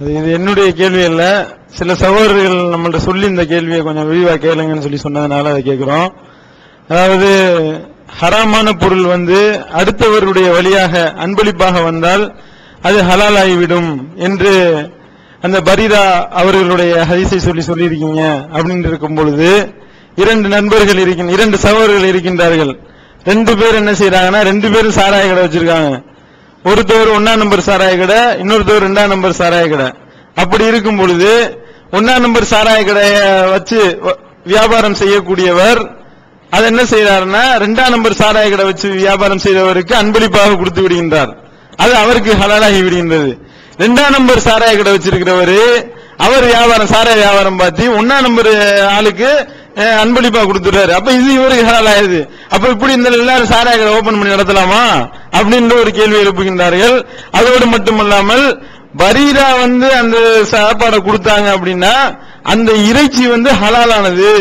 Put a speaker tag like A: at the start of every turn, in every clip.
A: இது இது என்னுடைய கேள்வி அல்ல. சில சகோதரர்கள் நம்மள்ட்ட சொல்லி இந்த கேள்வியை கொஞ்சம் விரிவா கேளுங்கன்னு சொல்லி சொன்னதுனால அதை கேட்கிறோம் அதாவது ஹராமான பொருள் வந்து அடுத்தவருடைய வழியாக அன்பளிப்பாக வந்தால் அது ஹலாலாகிவிடும் என்று அந்த பரிதா அவர்களுடைய ஹரிசை சொல்லி சொல்லியிருக்கீங்க அப்படின்னு இருக்கும் பொழுது இரண்டு நண்பர்கள் இருக்கின்ற இரண்டு சகோதரர்கள் இருக்கின்றார்கள். ரெண்டு பேர் என்ன செய்யறாங்கன்னா ரெண்டு பேரும் சாராய கடை வச்சிருக்காங்க. ஒருத்தவர் ஒன்னாம் நம்பர் சாராய கடை இன்னொருத்தவர் ரெண்டாம் நம்பர் சாராய கடை அப்படி இருக்கும் பொழுது ஒன்னாம் நம்பர் சாராய கடையை வச்சு வ- வியாபாரம் செய்யக்கூடியவர் அது என்ன செய்யறாருன்னா ரெண்டாம் நம்பர் சாராய கடை வச்சு வியாபாரம் செய்தவருக்கு அன்பளிப்பாக கொடுத்து விடுகின்றார். அது அவருக்கு ஹலாலாகி விடுகின்றது. ரெண்டாம் நம்பர் சாராய கடை வச்சிருக்கிறவரு அவர் வியாபாரம் சாராய வியாபாரம் பார்த்து ஒன்னா நம்பர் ஆளுக்கு அன்பளிப்பாக அன்பளிப்பா கொடுத்துட்டாரு அப்ப இது இவருக்கு ஹலாலாயுது அப்ப இப்படி இந்த எல்லாரும் சாராய கடை ஓபன் பண்ணி நடத்தலாமா? அப்படின்ற ஒரு கேள்வி எழுப்புகின்றார்கள். அதோடு மட்டுமல்லாமல் பரீரா வந்து அந்த சாப்பாடை கொடுத்தாங்க அப்படின்னா அந்த இறைச்சி வந்து ஹலாலானது.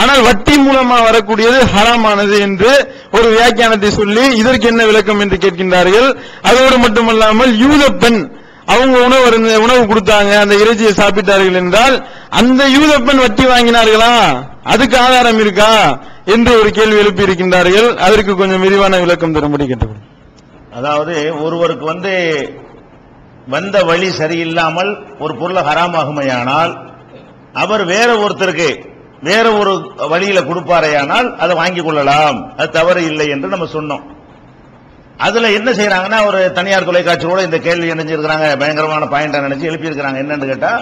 A: ஆனால் வட்டி மூலமா வரக்கூடியது ஹராமானது என்று ஒரு வியாக்கியானத்தை சொல்லி இதற்கு என்ன விளக்கம் என்று கேட்கின்றார்கள். அதோடு மட்டுமல்லாமல் யூத பெண் அவங்க உணவு உணவு கொடுத்தாங்க அந்த இறைச்சியை சாப்பிட்டார்கள் என்றால் அந்த யூத பெண் வட்டி வாங்கினார்களா? அதுக்கு ஆதாரம் இருக்கா? என்று ஒரு கேள்வி எழுப்பி இருக்கின்றார்கள் அதற்கு கொஞ்சம் விரிவான விளக்கம் தரும்படி கேட்டுக்கொள்கிறேன்.
B: அதாவது ஒருவருக்கு வந்து வந்த வழி சரியில்லாமல் ஒரு பொருளை ஹராமாகுமையானால் அவர் வேற ஒருத்தருக்கு வேற ஒரு வழியில கொடுப்பாரையானால் அதை வாங்கி கொள்ளலாம். அது தவறு இல்லை என்று நம்ம சொன்னோம். அதுல என்ன செய்யறாங்கன்னா ஒரு தனியார் தொலைக்காட்சியோட இந்த கேள்வி நினைச்சிருக்கிறாங்க பயங்கரமான பாயிண்டா நினைச்சு எழுப்பியிருக்கிறாங்க. என்னன்னு கேட்டா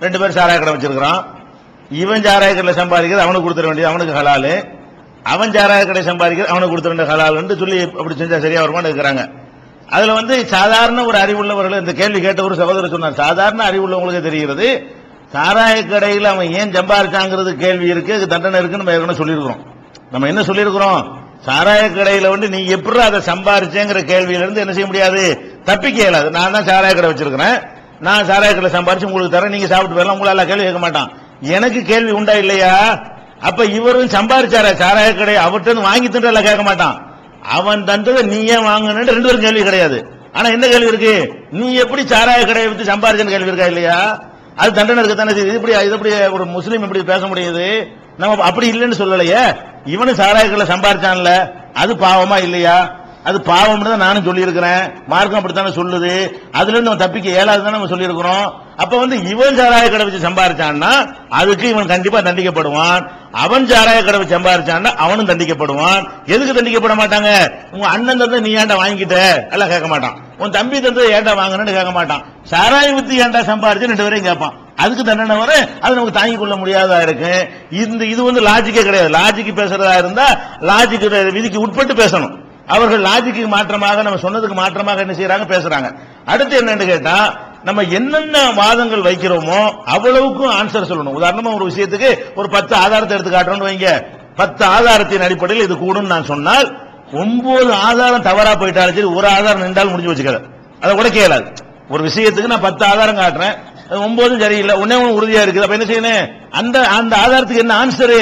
B: ரெண்டு பேரும் சாராய கடை வச்சிருக்கிறான். இவன் சாராய சம்பாதிக்கிறது அவனுக்கு கொடுத்துட வேண்டியது அவனுக்கு ஹலாலு. அவன் சாராய கடை சம்பாதிக்கிற அவனுக்கு கொடுத்துருந்த ஹலால் ஹலால்னு சொல்லி அப்படி செஞ்சா சரியா வருமானு இருக்கிறாங்க. அதுல வந்து சாதாரண ஒரு அறிவுள்ளவர்கள் இந்த கேள்வி கேட்ட ஒரு சகோதரர் சொன்னார் சாதாரண அறிவுள்ளவங்களுக்கு தெரிகிறது சாராய கடையில் அவன் ஏன் சம்பாரிச்சாங்கிறது கேள்வி இருக்கு அதுக்கு தண்டனை இருக்குன்னு நம்ம ஏற்கனவே சொல்லியிருக்கிறோம். நம்ம என்ன சொல்லியிருக்கிறோம்? சாராய கடையில வந்து நீ எப்படி அதை சம்பாரிச்சேங்கிற கேள்வியிலிருந்து என்ன செய்ய முடியாது? தப்பிக்க இயலாது. நான் தான் சாராய கடை வச்சிருக்கிறேன். நான் சாராய கடை சம்பாரிச்சு உங்களுக்கு தரேன். நீங்க சாப்பிட்டு போயிடலாம். உங்களால கேள்வி கேட்க மாட்டான். எனக்கு கேள்வி உண்டா இல்லையா? அப்ப இவரும் சம்பாரிச்சார? சாராய கடை அவர்கிட்ட இருந்து வாங்கி தின்றல கேட்க மாட்டான். அவன் தந்ததை நீ ஏன் வாங்கணும்னு ரெண்டு பேரும் கேள்வி கிடையாது. ஆனா என்ன கேள்வி இருக்கு? நீ எப்படி சாராய கடையை வித்து சம்பாரிச்சன்னு கேள்வி இருக்கா இல்லையா? அது தண்டனை இருக்கத்தானே செய்யுது. இது எப்படி இது எப்படி ஒரு முஸ்லீம் இப்படி பேச முடியுது? நம்ம அப்படி இல்லைன்னு சொல்லலையே. இவனு சாராய கடை சம்பாரிச்சான்ல. அது பாவமா இல்லையா? அது பாவம்னு தான் நானும் சொல்லியிருக்கிறேன். மார்க்கம் அப்படித்தானே சொல்லுது. அதுல இருந்து நம்ம தப்பிக்க இயலாதுன்னு நம்ம சொல்லியிருக்கிறோம். அப்ப வந்து இவன் சாராய கடை வச்சு சம்பாரிச்சான்னா அதுக்கு இவன் கண்டிப்பா தண்டிக்கப்படுவான். அவன் சாராய கடை வச்சு சம்பாரிச்சான்னா அவனும் தண்டிக்கப்படுவான். எதுக்கு தண்டிக்கப்பட மாட்டாங்க? உங்க அண்ணன் தந்து நீ ஏன்டா வாங்கிக்கிட்ட எல்லாம் கேட்க மாட்டான். உன் தம்பி தந்து ஏன்டா வாங்கணும்னு கேட்க மாட்டான். சாராய வித்து ஏன்டா சம்பாரிச்சு ரெண்டு பேரையும் கேட்பான். அதுக்கு தண்டனை வர அது நமக்கு தாங்கிக் கொள்ள முடியாததா இருக்கு? இந்த இது வந்து லாஜிக்கே கிடையாது. லாஜிக்கு பேசுறதா இருந்தா லாஜிக்கு விதிக்கு உட்பட்டு பேசணும். அவர்கள் லாஜிக்கு மாற்றமாக நம்ம சொன்னதுக்கு மாற்றமாக என்ன செய்யறாங்க பேசுறாங்க. அடுத்து என்னன்னு கேட்டா நம்ம என்னென்ன வாதங்கள் வைக்கிறோமோ அவ்வளவுக்கும் ஆன்சர் சொல்லணும். உதாரணமா ஒரு விஷயத்துக்கு ஒரு பத்து ஆதாரத்தை எடுத்து காட்டுறோம்னு வைங்க. பத்து ஆதாரத்தின் அடிப்படையில் இது கூடும் நான் சொன்னால் ஒன்பது ஆதாரம் தவறா போயிட்டாலும் சரி ஒரு ஆதாரம் நின்றாலும் முடிஞ்சு வச்சுக்கிறது அதை கூட கேளாது. ஒரு விஷயத்துக்கு நான் பத்து ஆதாரம் காட்டுறேன் ஒன்பதும் சரியில்லை ஒன்னே ஒன்று உறுதியா இருக்குது அப்ப என்ன செய்யணும்? அந்த அந்த ஆதாரத்துக்கு என்ன ஆன்சரு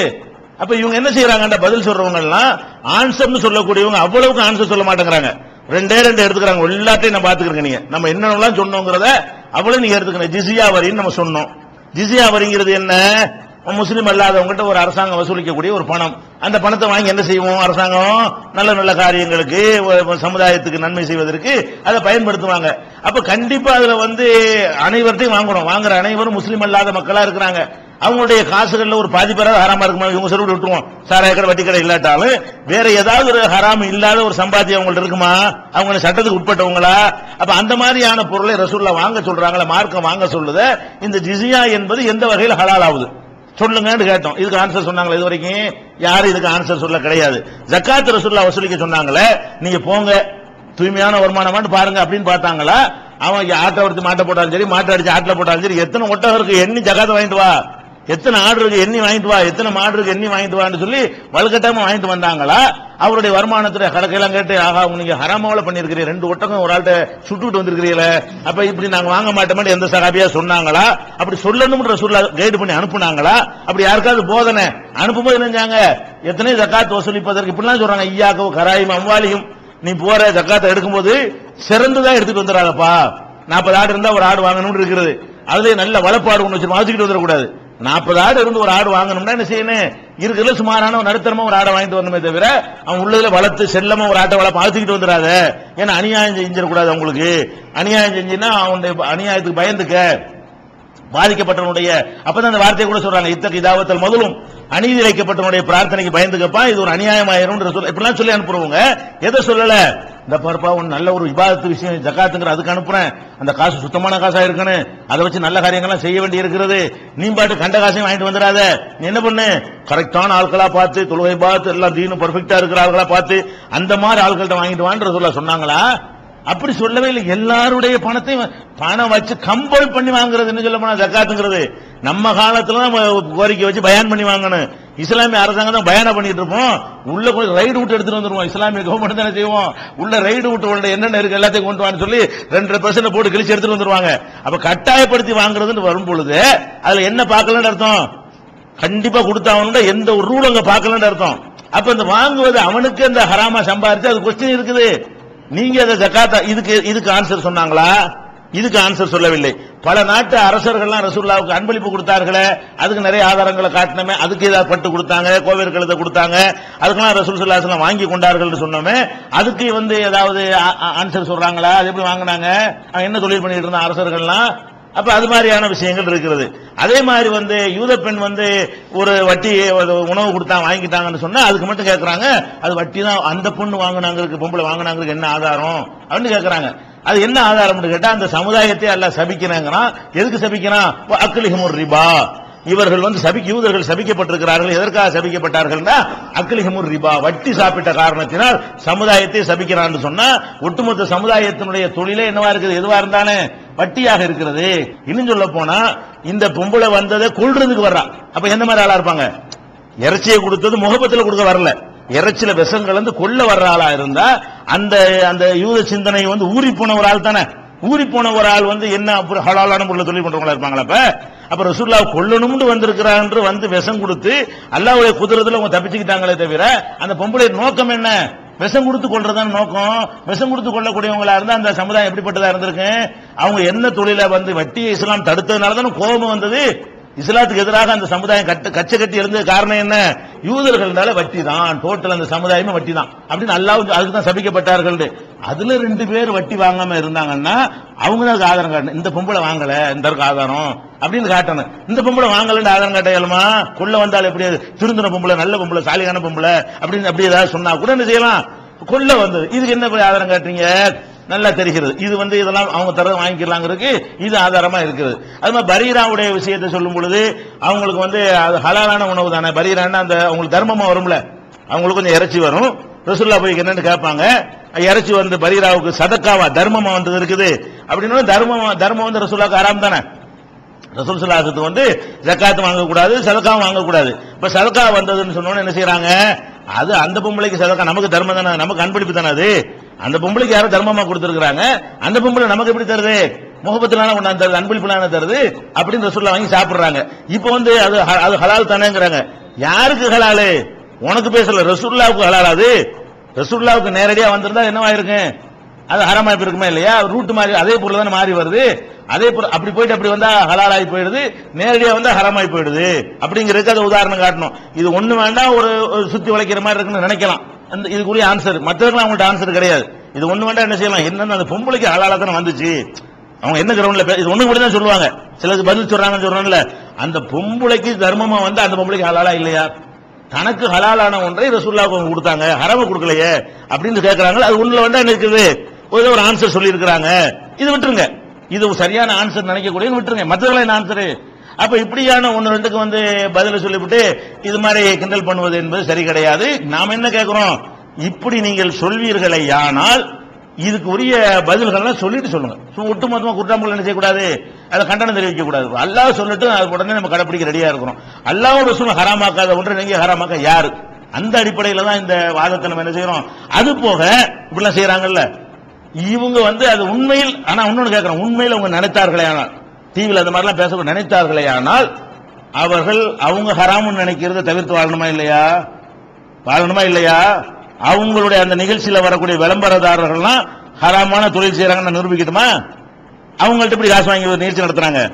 B: அப்ப இவங்க என்ன செய்யறாங்க பதில் சொல்றவங்க எல்லாம் ஆன்சர்னு சொல்லக்கூடியவங்க அவ்வளவுக்கு ஆன்சர் சொல்ல மாட்டேங்கிறாங்க. ரெண்டே ரெண்டு எடுத்துக்கிறாங்க. எல்லாத்தையும் நான் பாத்துக்கிறேங்க நீங்க. நம்ம என்னென்னலாம் சொன்னோங்கிறத அவ்வளவு நீங்க எடுத்துக்கணும். ஜிசியா வரின்னு நம்ம சொன்னோம். ஜிசியா வரிங்கிறது என்ன முஸ்லீம் அல்லாதவங்ககிட்ட ஒரு அரசாங்கம் வசூலிக்கக்கூடிய ஒரு பணம். அந்த பணத்தை வாங்கி என்ன செய்வோம்? அரசாங்கம் நல்ல நல்ல காரியங்களுக்கு சமுதாயத்துக்கு நன்மை செய்வதற்கு அதை பயன்படுத்துவாங்க. அப்ப கண்டிப்பா அதுல வந்து அனைவர்ட்டையும் வாங்கணும். வாங்குற அனைவரும் முஸ்லீம் அல்லாத மக்களா இருக்கிறாங்க. அவங்களுடைய காசுகள்ல ஒரு பாதி பேராவது ஹராமா இருக்குமா? இவங்க சொல்லி விட்டுருவோம். சாராய கடை வட்டி கடை இல்லாட்டாலும் வேற ஏதாவது ஒரு ஹராம் இல்லாத ஒரு சம்பாத்தியம் அவங்கள்ட்ட இருக்குமா? அவங்க சட்டத்துக்கு உட்பட்டவங்களா? அப்ப அந்த மாதிரியான பொருளை ரசூல்லா வாங்க சொல்றாங்களா மார்க்கம் வாங்க சொல்லுத. இந்த ஜிசியா என்பது எந்த வகையில் ஹலால் ஆகுது? சொல்லுங்கன்னு கேட்டோம். இதுக்கு ஆன்சர் சொன்னாங்களே இது வரைக்கும் யாரும் இதுக்கு ஆன்சர் சொல்ல கிடையாது. ஜக்காத் ரசூல்லா வசூலிக்க சொன்னாங்களே நீங்க போங்க. தூய்மையான வருமானமான்னு பாருங்க அப்படின்னு பார்த்தாங்களா? அவன் ஆட்டை எடுத்து மாட்டை போட்டாலும் சரி மாட்டை அடிச்சு ஆட்டில் போட்டாலும் சரி எத்தனை ஒட்டகம் இருக்கு? எண்ணி ஜக்காத்தை வாங்கிட்டு வா. எத்தனை ஆடு இருக்கு எண்ணி வாங்கிட்டு வா எத்தனை மாடு இருக்கு எண்ணி வாங்கிட்டு வான்னு சொல்லி வலுக்கட்டாம வாங்கிட்டு வந்தாங்களா? அவருடைய வருமானத்துல கணக்கெல்லாம் கேட்டு ஆகா நீங்க ஹராமாவில பண்ணிருக்கிறீங்க ரெண்டு ஒட்டகம் ஒரு ஆள்கிட்ட சுட்டுட்டு வந்திருக்கிறீங்களே அப்ப இப்படி நாங்க வாங்க மாட்டோம்னு எந்த சகாபியா சொன்னாங்களா? அப்படி சொல்லணும்ன்ற சொல்ல கைடு பண்ணி அனுப்புனாங்களா? அப்படி யாருக்காவது போதனை அனுப்பும்போது நினைஞ்சாங்க எத்தனை ஜக்காத் வசூலிப்பதற்கு இப்படிலாம் சொல்றாங்க ஐயாக்கோ கராயும் அம்வாலியும் நீ போற ஜக்காத்தை எடுக்கும்போது சிறந்துதான் எடுத்துட்டு வந்துடுறாங்கப்பா நாற்பது ஆடு இருந்தா ஒரு ஆடு வாங்கணும்னு இருக்கிறது. அதுலயே நல்ல வளப்பாடு ஒன்று வச்சிருக்கோம் அதுக்கிட்டு வந்துடக்கூடாது. நாற்பது ஆடு இருந்து ஒரு ஆடு வாங்கணும்னா என்ன செய்யணும்? இருக்கிறதுல சுமாரான ஒரு நடுத்தரமா ஒரு ஆடை வாங்கிட்டு வரணுமே தவிர அவன் உள்ளதுல வளர்த்து செல்லமா ஒரு ஆட்டை வளர்ப்பு அழுத்திக்கிட்டு வந்துடாத ஏன்னா அநியாயம் செஞ்சிடக்கூடாது அவங்களுக்கு. அநியாயம் செஞ்சுன்னா அவனுடைய அநியாயத்துக்கு பயந்துக்க. பாதிக்கப்பட்டவனுடைய அப்பதான் அந்த வார்த்தையை கூட சொல்றாங்க இத்தகைய தாவத்தில் முதலும் அநீதி இழைக்கப்பட்டவனுடைய பிரார்த்தனைக்கு பயந்துக்கப்பா இது ஒரு அநியாயம் ஆயிரும் இப்படிலாம் சொல்லி அனுப்புறவங்க எதை சொல்லல? இந்த பாருப்பா ஒன்று நல்ல ஒரு விவாதத்து விஷயம் ஜக்காத்துங்கிற அதுக்கு அனுப்புறேன். அந்த காசு சுத்தமான காசா இருக்கணும் அதை வச்சு நல்ல காரியங்கள்லாம் செய்ய வேண்டி இருக்கிறது. நீ பாட்டு கண்ட காசையும் வாங்கிட்டு வந்துடாத. நீ என்ன பண்ணு? கரெக்டான ஆட்களா பார்த்து தொழுகை பார்த்து எல்லாம் தீனும் பர்ஃபெக்டா இருக்கிற ஆட்களா பார்த்து அந்த மாதிரி ஆட்கள்கிட்ட வாங்கிட்டு வான்ற சொல்ல சொன்னாங்களா? அப்படி சொல்லவே இல்லை. எல்லாருடைய பணத்தையும் பணம் வச்சு கம்பல் பண்ணி வாங்குறது என்ன சொல்ல போனா ஜக்காத்துங்கிறது. நம்ம காலத்துல கோரிக்கை வச்சு பயன் பண்ணி வாங்கணும். இஸ்லாமிய அரசாங்கம் தான் பயணம் பண்ணிட்டு இருப்போம். உள்ள போய் ரைடு விட்டு எடுத்துட்டு வந்துருவோம். இஸ்லாமிய கவர்மெண்ட் தானே செய்வோம். உள்ள ரைடு விட்டு உள்ள என்னென்ன இருக்கு எல்லாத்தையும் கொண்டு வான்னு சொல்லி ரெண்டரை பர்சன்ட் போட்டு கிழிச்சு எடுத்துட்டு வந்துருவாங்க. அப்ப கட்டாயப்படுத்தி வாங்குறதுன்னு வரும் பொழுது அதுல என்ன பார்க்கலன்னு அர்த்தம்? கண்டிப்பா கொடுத்தாவணும்னா எந்த ஒரு ரூல் அங்க பார்க்கலன்னு அர்த்தம். அப்ப இந்த வாங்குவது அவனுக்கு அந்த ஹராமா சம்பாரிச்சு அது கொஸ்டின் இருக்குது. நீங்க அதை ஜக்காத்தா இதுக்கு இதுக்கு ஆன்சர் சொன்னாங்களா? இதுக்கு ஆன்சர் சொல்லவில்லை. பல நாட்டு அரசர்கள்லாம் ரசூல்லாவுக்கு அன்பளிப்பு கொடுத்தார்களே அதுக்கு நிறைய ஆதாரங்களை காட்டினமே அதுக்கு ஏதாவது பட்டு கொடுத்தாங்க கோவில் கழுத்தை கொடுத்தாங்க அதுக்கெல்லாம் ரசூல் சல்லாஹ் வாங்கி கொண்டார்கள் சொன்னோமே அதுக்கு வந்து ஏதாவது ஆன்சர் சொல்றாங்களா? அது எப்படி வாங்கினாங்க? என்ன தொழில் பண்ணிட்டு இருந்த அரசர்கள்லாம்? அப்ப அது மாதிரியான விஷயங்கள் இருக்கிறது. அதே மாதிரி வந்து யூத பெண் வந்து ஒரு வட்டி உணவு கொடுத்தா வாங்கிட்டாங்கன்னு சொன்னா அதுக்கு மட்டும் கேட்கறாங்க அது வட்டி தான் அந்த பொண்ணு வாங்கினாங்களுக்கு பொம்பளை வாங்கினாங்க என்ன ஆதாரம்? அப்படின்னு கேட்கறாங்க அது என்ன ஆதாரம்னு கேட்டா அந்த சமுதாயத்தை அல்ல சபிக்கிறாங்கன்னா எதுக்கு சபிக்கிறான்? அக்லிஹமுர் ரிபா. இவர்கள் வந்து சபி யூதர்கள் சபிக்கப்பட்டிருக்கிறார்கள். எதற்காக சபிக்கப்பட்டார்கள்னா அக்லிஹமுர் ரிபா. வட்டி சாப்பிட்ட காரணத்தினால் சமுதாயத்தை சபிக்கிறான்னு சொன்னா ஒட்டுமொத்த சமுதாயத்தினுடைய தொழிலே என்னவா இருக்குது? எதுவா இருந்தானே? வட்டியாக இருக்கிறது. இன்னும் சொல்ல போனா இந்த பொம்பளை வந்ததை கொள்றதுக்கு வர்றா. அப்ப எந்த மாதிரி ஆளா இருப்பாங்க? இறைச்சியை கொடுத்தது முகபத்துல கொடுக்க வரல. இறைச்சில விஷம் கலந்து கொல்ல வர்ற ஆளா இருந்தா அந்த அந்த யூத சிந்தனை வந்து ஊறி போன ஒரு ஆள் தானே. ஊறி போன ஒரு ஆள் வந்து என்ன அப்புறம் ஹலாலான பொருளை தொழில் பண்றவங்களா இருப்பாங்களா அப்ப? அப்ப ரசூல்லா கொல்லணும்னு வந்திருக்கிறான்னு வந்து விஷம் கொடுத்து அல்லாவுடைய குதிரத்துல அவங்க தப்பிச்சுக்கிட்டாங்களே தவிர அந்த பொம்பளை நோக்கம் என்ன? விஷம் கொடுத்து கொள்றதான நோக்கம். விஷம் கொடுத்து கொள்ளக்கூடியவங்களா இருந்தா அந்த சமுதாயம் எப்படிப்பட்டதா இருந்திருக்கு? அவங்க என்ன தொழில வந்து வட்டி இஸ்லாம் தடுத்ததுனால தானே கோபம் வந்தது? இஸ்லாத்துக்கு எதிராக அந்த சமுதாயம் கட்ட கச்சை கட்டி இருந்தது காரணம் என்ன? யூதர்கள்னால வட்டி தான் டோட்டல் அந்த சமுதாயமே வட்டி தான் அப்படின்னு அல்லாவும் அதுக்கு தான் சபிக்கப்பட்டார்கள். அதுல ரெண்டு பேர் வட்டி வாங்காம இருந்தாங்கன்னா அவங்க தான் அதுக்கு ஆதாரம் காட்டணும். இந்த பொம்பளை வாங்கல இந்த ஆதாரம் அப்படின்னு காட்டணும். இந்த பொம்பளை வாங்கலன்னு ஆதாரம் காட்ட இயலுமா? கொள்ள வந்தால் எப்படி திருந்தின பொம்பளை நல்ல பொம்பளை சாலிகான பொம்பளை அப்படின்னு அப்படி ஏதாவது சொன்னா கூட என்ன செய்யலாம்? கொள்ள வந்தது. இதுக்கு என்ன ஆதாரம் காட்டுறீங்க? நல்லா தெரிகிறது. இது வந்து இதெல்லாம் அவங்க தர வாங்கிக்கலாங்கிறதுக்கு இது ஆதாரமா இருக்குது. அது மாதிரி பரீராவுடைய விஷயத்தை சொல்லும் பொழுது அவங்களுக்கு வந்து அது ஹலாலான உணவு தானே. பரீரான்னா அந்த அவங்களுக்கு தர்மமா வரும்ல. அவங்களுக்கு கொஞ்சம் இறைச்சி வரும். ரசுல்லா போய் என்னன்னு கேட்பாங்க. இறைச்சி வந்து பரீராவுக்கு சதக்காவா? தர்மமா வந்தது இருக்குது. அப்படின்னா தர்மம் தர்மம் வந்து ரசுல்லாக்கு ஆறாம் தானே. ரசூல் சலாசத்துக்கு வந்து ஜக்காத்து வாங்கக்கூடாது சதக்காவும் வாங்கக்கூடாது. இப்ப சதக்கா வந்ததுன்னு சொன்னோன்னு என்ன செய்யறாங்க அது அந்த பொம்பளைக்கு சதக்கா. நமக்கு தர்மம் தானே. நமக்கு அன்பளிப்பு தானே அது. அந்த பொம்பளைக்கு யாரும் தர்மமா கொடுத்துருக்காங்க அந்த பொம்பளை நமக்கு எப்படி தருது? முகபத்திலான கொண்டாந்து தருது அன்பளிப்புலான தருது அப்படின்னு ரசூல்லா வாங்கி சாப்பிடுறாங்க. இப்ப வந்து அது ஹ- அது ஹலால் தானேங்கிறாங்க. யாருக்கு ஹலாலு? உனக்கு பேசல ரசூல்லாவுக்கு ஹலால் அது? ரசூல்லாவுக்கு நேரடியா வந்திருந்தா என்னவா அது ஹரமாய் இருக்குமா இல்லையா? ரூட் மாறி அதே பொருள் தானே மாறி வருது. அதே பொருள் அப்படி போயிட்டு அப்படி வந்தா ஹலாலாகி போயிடுது. நேரடியா வந்தா ஹராமாகி போயிடுது. அப்படிங்கிறதுக்கு அது உதாரணம் காட்டணும். இது ஒண்ணு வேண்டாம் ஒரு சுத்தி வளைக்கிற மாதிரி இருக்குன்னு நினைக்கலாம். அந்த இதுக்குரிய ஆன்சர் மற்றவர்கள் அவங்கள்ட்ட ஆன்சர் கிடையாது. இது ஒண்ணு வேண்டாம் என்ன செய்யலாம்? என்னன்னு அந்த பொம்பளைக்கு ஹலால தானே வந்துச்சு. அவங்க என்ன கிரவுண்ட்ல இது ஒண்ணு கூட தான் சொல்லுவாங்க. சிலருக்கு பதில் சொல்றாங்கன்னு சொல்றாங்கல்ல அந்த பொம்பளைக்கு தர்மமா வந்து அந்த பொம்பளைக்கு ஹலாலா இல்லையா? தனக்கு ஹலாலான ஒன்றை ரசூல்லாவுக்கு கொடுத்தாங்க. ஹரம கொடுக்கலையே. அப்படின்னு கேட்கறாங்க அது உள்ள வேண்டாம் என்ன இருக்குது? ஒரு ஒரு ஆன்சர் சொல்லி இருக்கிறாங்க இது விட்டுருங்க. இது ஒரு சரியான ஆன்சர் நினைக்கக்கூடிய விட்டுருங்க. மற்றவர்கள் என்ன ஆன்சரு அப்ப இப்படியான ஒன்று ரெண்டுக்கு வந்து பதில சொல்லிவிட்டு இது மாதிரி கிண்டல் பண்ணுவது என்பது சரி கிடையாது. நாம் என்ன கேட்கிறோம்? இப்படி நீங்கள் சொல்வீர்களே ஆனால் இதுக்கு உரிய பதில்கள்லாம் சொல்லிட்டு சொல்லுங்க. சும்மா ஒட்டுமொத்தமா குற்றாம்பல் என்ன செய்யக்கூடாது? அதை கண்டனம் தெரிவிக்க கூடாது அல்லாஹ் சொல்லிட்டு அது உடனே நம்ம கடைப்பிடிக்க ரெடியா இருக்கிறோம். அல்லாவோட சொல்ல ஹராமாக்காத ஒன்றை நீங்க ஹராமாக்க யாரு? அந்த அடிப்படையில தான் இந்த வாதத்தை நம்ம என்ன செய்யறோம்? அது போக இப்படிலாம் செய்யறாங்கல்ல. இவங்க வந்து அது உண்மையில் ஆனா இன்னொன்னு கேட்கறோம் உண்மையில் அவங்க நினைத்தார்களே ஆனால். டிவியில் அந்த மாதிரிலாம் பேச நினைத்தார்களே ஆனால் அவர்கள் அவங்க ஹராமுன்னு நினைக்கிறத தவிர்த்து வாழணுமா இல்லையா? வாழணுமா இல்லையா? அவங்களுடைய அந்த நிகழ்ச்சியில் வரக்கூடிய விளம்பரதாரர்கள்லாம் ஹராமான தொழில் செய்யறாங்கன்னு நிரூபிக்கட்டுமா? அவங்கள்ட்ட இப்படி காசு வாங்கி ஒரு நிகழ்ச்சி நடத்துறாங்க.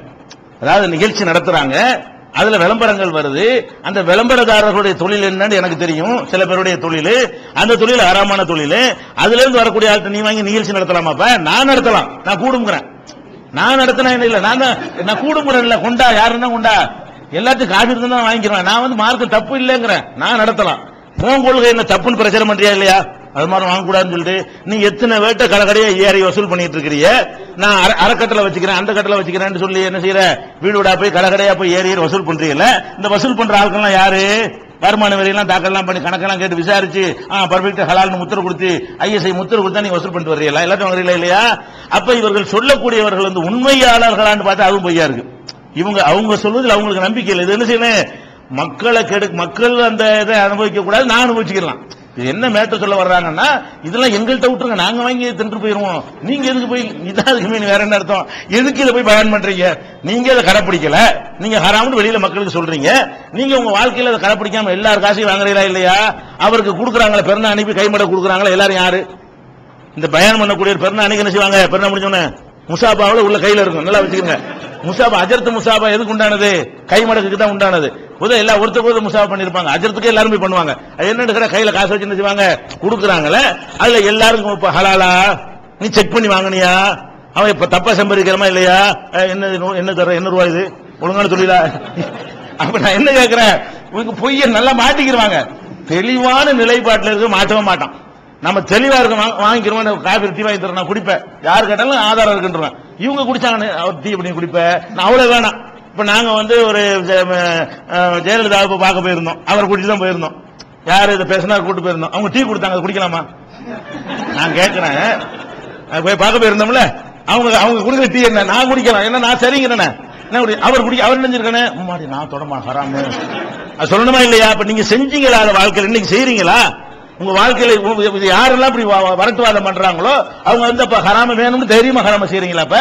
B: அதாவது நிகழ்ச்சி நடத்துறாங்க. அதுல விளம்பரங்கள் வருது. அந்த விளம்பரதாரர்களுடைய தொழில் என்னன்னு எனக்கு தெரியும். சில பேருடைய தொழில். அந்த தொழில் ஹராமான தொழில். அதுல இருந்து வரக்கூடிய ஆள்கிட்ட நீ வாங்கி நிகழ்ச்சி நடத்தலாமாப்பா நான் நடத்தலாம். நான் கூடுங்கிறேன் நான் நடத்தினா என்ன இல்ல? நான் நான் கூடுங்கிறேன் இல்ல. கொண்டா யாருன்னா கொண்டா? எல்லாத்துக்கும் காசு இருந்தா தான் வாங்கிக்கிறேன். நான் வந்து மார்க்கு தப்பு இல்லைங்கிறேன். நான் நடத்தலாம். போன் கொள்கை என்ன? தப்புன்னு பிரச்சாரம் பண்றியா இல்லையா? அது மாதிரி வாங்கக்கூடாதுன்னு சொல்லிட்டு நீ எத்தனை வேட்டை கடைக்கடையே ஏறி வசூல் பண்ணிட்டு இருக்கிறிய? நான் அர- அறக்கட்டளை வச்சுக்கிறேன் அந்த கட்டளை வச்சுக்கிறேன்னு சொல்லி என்ன செய்யற வீடு போய் கடைக்கடையா போய் ஏறி ஏறி வசூல் பண்றீங்கல்ல? இந்த வசூல் பண்ற ஆட்கள்லாம் யாரு? வருமான வரியெல்லாம் தாக்கல்லாம் பண்ணி கணக்கெல்லாம் கேட்டு விசாரிச்சு ஆ பர்ஃபெக்ட் ஹலால்னு முத்திரை கொடுத்து ஐஎஸ்ஐ முத்திர கொடுத்தா நீங்க வசூல் பண்ணிட்டு வரீங்களா எல்லாத்தையும் வரீங்களா இல்லையா? அப்ப இவர்கள் சொல்லக்கூடியவர்கள் வந்து உண்மையாளர்களான்னு பார்த்தா அதுவும் பொய்யா இருக்கு. இவங்க அவங்க சொல்வதில் அவங்களுக்கு நம்பிக்கை இல்லை. இது என்ன செய்யணும்? மக்களை கெடு மக்கள் அந்த இதை அனுபவிக்க கூடாது நான் அனுபவிச்சுக்கலாம் இது என்ன மேட்டர் சொல்ல வர்றாங்கன்னா இதெல்லாம் எங்கள்கிட்ட விட்டுருங்க நாங்க வாங்கி தின்று போயிருவோம். நீங்க எதுக்கு போய் இதான் அதுக்கு மீன் வேற என்ன அர்த்தம்? எதுக்கு இதை போய் பயன் பண்றீங்க? நீங்க அதை கடைப்பிடிக்கல. நீங்க ஹராம்னு வெளியில மக்களுக்கு சொல்றீங்க. நீங்க உங்க வாழ்க்கையில அதை கடைப்பிடிக்காம எல்லார் காசையும் வாங்குறீங்களா இல்லையா? அவருக்கு கொடுக்குறாங்களா பெருனா அனுப்பி கைமட கொடுக்குறாங்களா? எல்லாரும் யாரு? இந்த பயன் பண்ணக்கூடிய பெருந்த அன்னைக்கு என்ன செய்வாங்க? பெருனா முடிஞ்சோன்னு முசாபாவில் உள்ள கையில இருக்கும். நல்லா வச்சுக்கோங்க. முசாபா அஜர்த்து முசாபா எதுக்கு உண்டானது? கை மடக்குக்கு தான் உண்டானது. உதவ எல்லா ஒருத்தர் ஒருத்தர் முசாபா பண்ணிருப்பாங்க அஜர்த்துக்கு எல்லாருமே பண்ணுவாங்க. அது என்ன இருக்கிற கையில காசு வச்சு என்ன செய்வாங்க கொடுக்குறாங்களே அதுல எல்லாருக்கும் இப்போ ஹலாலா நீ செக் பண்ணி வாங்குனியா? அவன் இப்ப தப்பா சம்பாதிக்கிறமா இல்லையா? என்ன என்ன தர என்ன ரூபாய் இது? ஒழுங்கான தொழிலா? அப்ப நான் என்ன கேட்கிறேன் இவங்க பொய்ய நல்லா மாட்டிக்கிடுவாங்க தெளிவான நிலைப்பாட்டில் இருக்க மாட்டவே மாட்டான். நம்ம தெளிவா இருக்க வாங்கிக்கிறோம் காஃபி டீ வாங்கி தரேன் நான் குடிப்பேன். யார் கேட்டாலும் ஆதாரம் இருக்குன்றேன் இவங்க குடிச்சாங்க அவர் டீ பண்ணி குடிப்பேன் நான் அவ்வளவு வேணாம். இப்ப நாங்க வந்து ஒரு ஜெயலலிதா ஜெயலலிதாவை இப்ப பார்க்க போயிருந்தோம். அவர் கூட்டிட்டு தான் போயிருந்தோம். யார் இதை பேசினார் கூட்டு போயிருந்தோம். அவங்க டீ கொடுத்தாங்க அது குடிக்கலாமா? நான் கேட்கிறேன். போய் பார்க்க போயிருந்தோம்ல? அவங்க அவங்க குடிக்கிற டீ என்ன? நான் குடிக்கலாம். என்ன நான் சரிங்கிறேன்? என்ன அவர் குடி அவர் நினைஞ்சிருக்கானே? அம்மாடி நான் தொடமா ஹராமு. அது சொல்லணுமா இல்லையா? அப்ப நீங்க செஞ்சீங்களா வாழ்க்கையில்? இன்னைக்கு செய்யறீங்களா உங்க வாழ்க்கையில யாரெல்லாம் இப்படி வரட்டுவாதம் பண்றாங்களோ அவங்க வந்து அப்ப ஹராம வேணும்னு தைரியமா ஹராம செய்யறீங்களா அப்ப?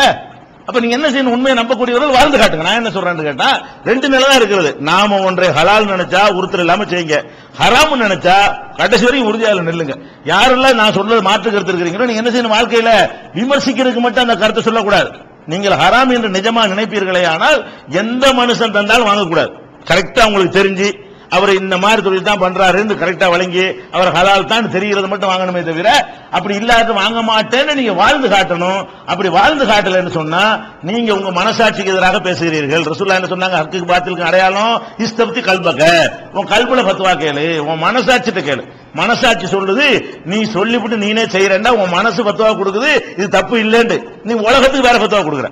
B: அப்ப நீங்க என்ன செய்யணும்? உண்மையை நம்பக்கூடியவர்கள் வாழ்ந்து காட்டுங்க. நான் என்ன சொல்றேன்னு கேட்டா ரெண்டு நிலை தான் இருக்கிறது நாம ஒன்றை ஹலால் நினைச்சா உறுத்தல் இல்லாம செய்யுங்க. ஹராம் நினைச்சா கடைசி வரைக்கும் உறுதியால நில்லுங்க. யாரெல்லாம் நான் சொல்றது மாற்று கருத்து இருக்கிறீங்களோ நீங்க என்ன செய்யணும்? வாழ்க்கையில விமர்சிக்கிறதுக்கு மட்டும் அந்த கருத்தை சொல்லக்கூடாது. நீங்கள் ஹராம் என்று நிஜமா நினைப்பீர்களே ஆனால் எந்த மனுஷன் தந்தாலும் வாங்கக்கூடாது. கரெக்டா உங்களுக்கு தெரிஞ்சு அவர் இந்த மாதிரி தொழில் தான் பண்றாருன்னு கரெக்டா வழங்கி அவர் ஹலால் தான் தெரிகிறது மட்டும் வாங்கணுமே தவிர அப்படி இல்லாத வாங்க மாட்டேன்னு நீங்க வாழ்ந்து காட்டணும். அப்படி வாழ்ந்து காட்டலன்னு சொன்னா நீங்க உங்க மனசாட்சிக்கு எதிராக பேசுகிறீர்கள். ரசூல்லா என்ன சொன்னாங்க? ஹக்குக்கு பாத்திலுக்கு அடையாளம் இஸ்தப்தி கல்பக. உன் கல்புல பத்துவா கேளு உன் மனசாட்சிட்ட கேளு. மனசாட்சி சொல்லுது நீ சொல்லிவிட்டு நீனே செய்யறேன்னா உன் மனசு பத்துவா கொடுக்குது இது தப்பு இல்லைன்னு நீ உலகத்துக்கு வேற பத்துவா கொடுக்குற.